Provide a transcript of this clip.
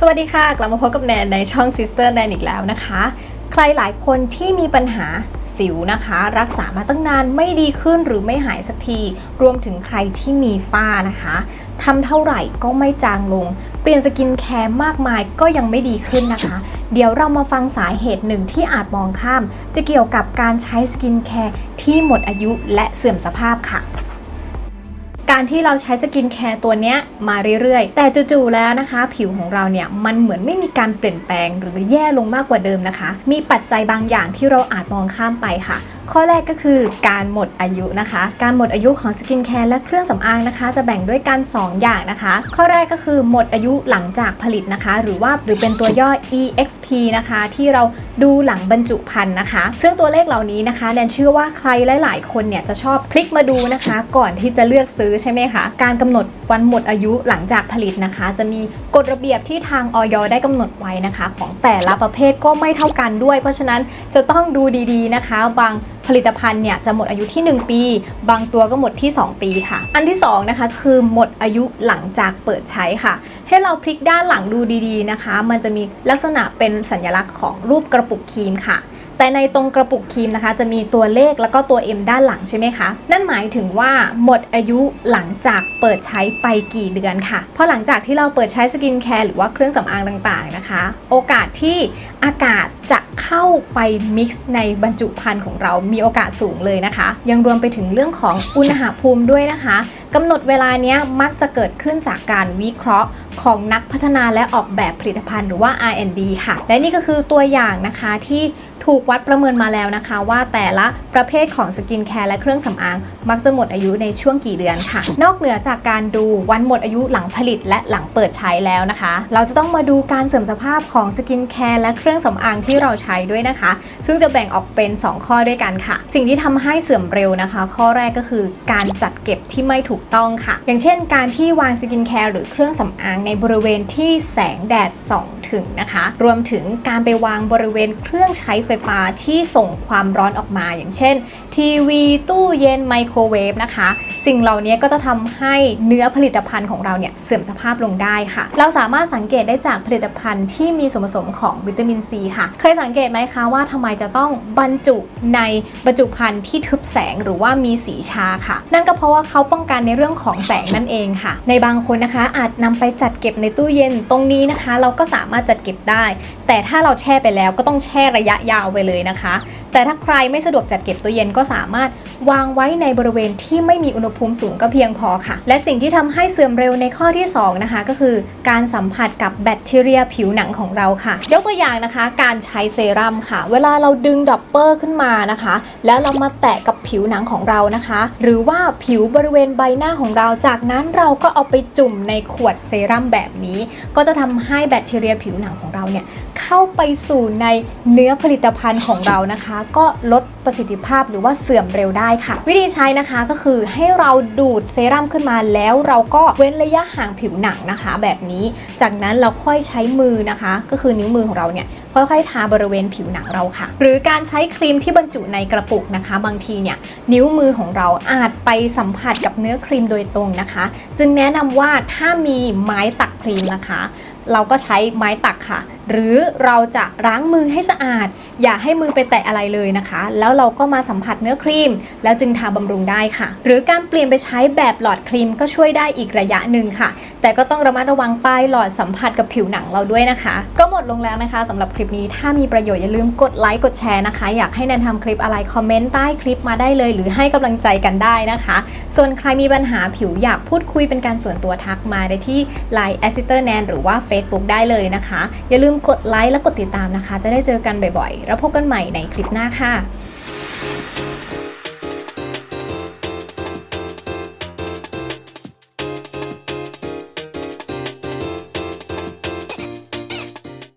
สวัสดีค่ะ กลับมาพบกับแนนในช่อง Sister แนนอีกแล้วนะคะ ใครหลายคนที่มีปัญหาสิวนะคะ รักษามาตั้งนานไม่ดีขึ้นหรือไม่หายสักที รวมถึงใครที่มีฝ้านะคะทำเท่าไหร่ก็ไม่จางลง เปลี่ยนสกินแคร์มากมายก็ยังไม่ดีขึ้นนะคะ เดี๋ยวเรามาฟังสาเหตุหนึ่งที่อาจมองข้าม จะเกี่ยวกับการใช้สกินแคร์ที่หมดอายุและเสื่อมสภาพค่ะ การที่เราใช้สกินแคร์ตัวเนี้ยมาเรื่อยๆ แต่จู่ๆแล้วนะคะ ผิวของเราเนี่ยมันเหมือนไม่มีการเปลี่ยนแปลงหรือแย่ลงมากกว่าเดิมนะคะ มีปัจจัยบางอย่างที่เราอาจมองข้ามไปค่ะข้อแรกก็คือการหมดอายุนะคะ การหมดอายุของสกินแคร์และเครื่องสำอางนะคะ จะแบ่งด้วยกัน 2 อย่างนะคะ ข้อแรกก็คือหมดอายุหลังจากผลิตนะคะ หรือว่าหรือเป็นตัวย่อ EXP นะคะ ที่เราดูหลังบรรจุภัณฑ์นะคะ ซึ่งตัวเลขเหล่านี้นะคะแนนเชื่อว่าใครหลาย ๆ คนเนี่ยจะชอบคลิกมาดูนะคะ ก่อนที่จะเลือกซื้อใช่ไหมคะ การกำหนดวันหมดอายุหลังจากผลิตนะคะ จะมีกฎระเบียบที่ทางออยได้กำหนดไว้นะคะ ของแต่ละประเภทก็ไม่เท่ากันด้วย เพราะฉะนั้นจะต้องดูดี ๆ นะคะ บางผลิตภัณฑ์เนี่ยจะหมดอายุที่ 1 ปี บางตัวก็หมดที่ 2 ปีค่ะ อันที่2นะคะคือหมดอายุหลังจากเปิดใช้ค่ะ ให้เราพลิกด้านหลังดูดีๆนะคะ มันจะมีลักษณะเป็นสัญลักษณ์ของรูปกระปุกครีมค่ะ แต่ในตรงกระปุกครีมนะคะ จะมีตัวเลขแล้วก็ตัว M ด้านหลังใช่ไหมคะ นั่นหมายถึงว่าหมดอายุหลังจากเปิดใช้ไปกี่เดือนค่ะ เพราะหลังจากที่เราเปิดใช้สกินแคร์หรือว่าเครื่องสำอางต่างๆนะคะ โอกาสที่อากาศจะเข้าไปมิกซ์ในบรรจุภัณฑ์ของเรามีโอกาสสูงเลยนะคะ ยังรวมไปถึงเรื่องของอุณหภูมิด้วยนะคะกำหนดเวลานี้มักจะเกิดขึ้นจากการวิเคราะห์ของนักพัฒนาและออกแบบผลิตภัณฑ์หรือว่า R&D ค่ะ และนี่ก็คือตัวอย่างนะคะที่ ถูกวัดประเมินมาแล้วนะคะ ว่าแต่ละประเภทของสกินแคร์และเครื่องสำอาง มักจะหมดอายุในช่วงกี่เดือนค่ะ นอกเหนือจากการดูวันหมดอายุหลังผลิตและหลังเปิดใช้แล้วนะคะ เราจะต้องมาดูการเสื่อมสภาพของสกินแคร์และเครื่องสำอางที่เราใช้ด้วยนะคะ ซึ่งจะแบ่งออกเป็น 2 ข้อด้วยกันค่ะ สิ่งที่ทำให้เสื่อมเร็วนะคะ ข้อแรกก็คือการจัดเก็บที่ไม่ถูกต้องค่ะ อย่างเช่น การที่วางสกินแคร์หรือเครื่องสำอางในบริเวณที่แสงแดดส่อง ถึงนะคะ รวมถึงการไปวางบริเวณเครื่องใช้ไฟฟ้าที่ส่งความร้อนออกมา อย่างเช่น ทีวี ตู้เย็นไมโครเวฟนะคะ สิ่งเหล่านี้ก็จะทำให้เนื้อผลิตภัณฑ์ของเราเนี่ยเสื่อมสภาพลงได้ค่ะ เราสามารถสังเกตได้จากผลิตภัณฑ์ที่มีส่วนผสมของวิตามินซีค่ะ เคยสังเกตไหมคะว่าทำไมจะต้องบรรจุในบรรจุภัณฑ์ที่ทึบแสงหรือว่ามีสีชาค่ะ นั่นก็เพราะว่าเขาป้องกันในเรื่องของแสงนั่นเองค่ะ ในบางคนนะคะอาจนำไปจัดเก็บในตู้เย็นตรงนี้นะคะ เราก็สามารถจัดเก็บได้ แต่ถ้าเราแช่ไปแล้วก็ต้องแช่ระยะยาวไปเลยนะคะ แต่ถ้าใครไม่สะดวกจัดเก็บตู้เย็นก็สามารถวางไว้ในบริเวณที่ไม่มีอุณหภูมิสูงก็เพียงพอค่ะ และสิ่งที่ทำให้เสื่อมเร็วในข้อที่ 2 นะคะ ก็คือการสัมผัสกับแบคทีเรียผิวหนังของเราค่ะ ยกตัวอย่างนะคะ การใช้เซรั่มค่ะ เวลาเราดึงดอปเปอร์ขึ้นมานะคะ แล้วเรามาแตะกับผิวหนังของเรานะคะ หรือว่าผิวบริเวณใบหน้าของเรา จากนั้นเราก็เอาไปจุ่มในขวดเซรั่มแบบนี้ ก็จะทำให้แบคทีเรียผิวหนังของเราเนี่ยเข้าไปสู่ในเนื้อผลิตภัณฑ์ของเรานะคะก็ลดประสิทธิภาพหรือว่าเสื่อมเร็วได้ค่ะ วิธีใช้นะคะก็คือให้เราดูดเซรั่มขึ้นมาแล้วเราก็เว้นระยะห่างผิวหนังนะคะ แบบนี้จากนั้นเราค่อยใช้มือนะคะ ก็คือนิ้วมือของเราเนี่ยค่อยๆ ทาบริเวณผิวหนังเราค่ะ หรือการใช้ครีมที่บรรจุในกระปุกนะคะ บางทีเนี่ยนิ้วมือของเราอาจไปสัมผัสกับเนื้อครีมโดยตรงนะคะ จึงแนะนำว่าถ้ามีไม้ตักครีมนะคะ เราก็ใช้ไม้ตักค่ะหรือเราจะล้างมือให้สะอาด อย่าให้มือไปแตะอะไรเลยนะคะ แล้วเราก็มาสัมผัสเนื้อครีม แล้วจึงทาบำรุงได้ค่ะ หรือการเปลี่ยนไปใช้แบบหลอดครีมก็ช่วยได้อีกระยะหนึ่งค่ะ แต่ก็ต้องระมัดระวังป้ายหลอดสัมผัสกับผิวหนังเราด้วยนะคะ ก็หมดลงแล้วนะคะสำหรับคลิปนี้ถ้ามีประโยชน์อย่าลืมกดไลค์กดแชร์นะคะ อยากให้แนนทำคลิปอะไรคอมเมนต์ใต้คลิปมาได้เลย หรือให้กำลังใจกันได้นะคะ ส่วนใครมีปัญหาผิวอยากพูดคุยเป็นการส่วนตัวทักมาได้ที่ Line a s i t e r n a n หรือว่า Facebook ได้เลยนะคะ อย่าลืมกดไลค์และกดติดตามนะคะ จะได้เจอกันบ่อยๆ แล้วพบกันใหม่ในคลิปหน้าค่ะ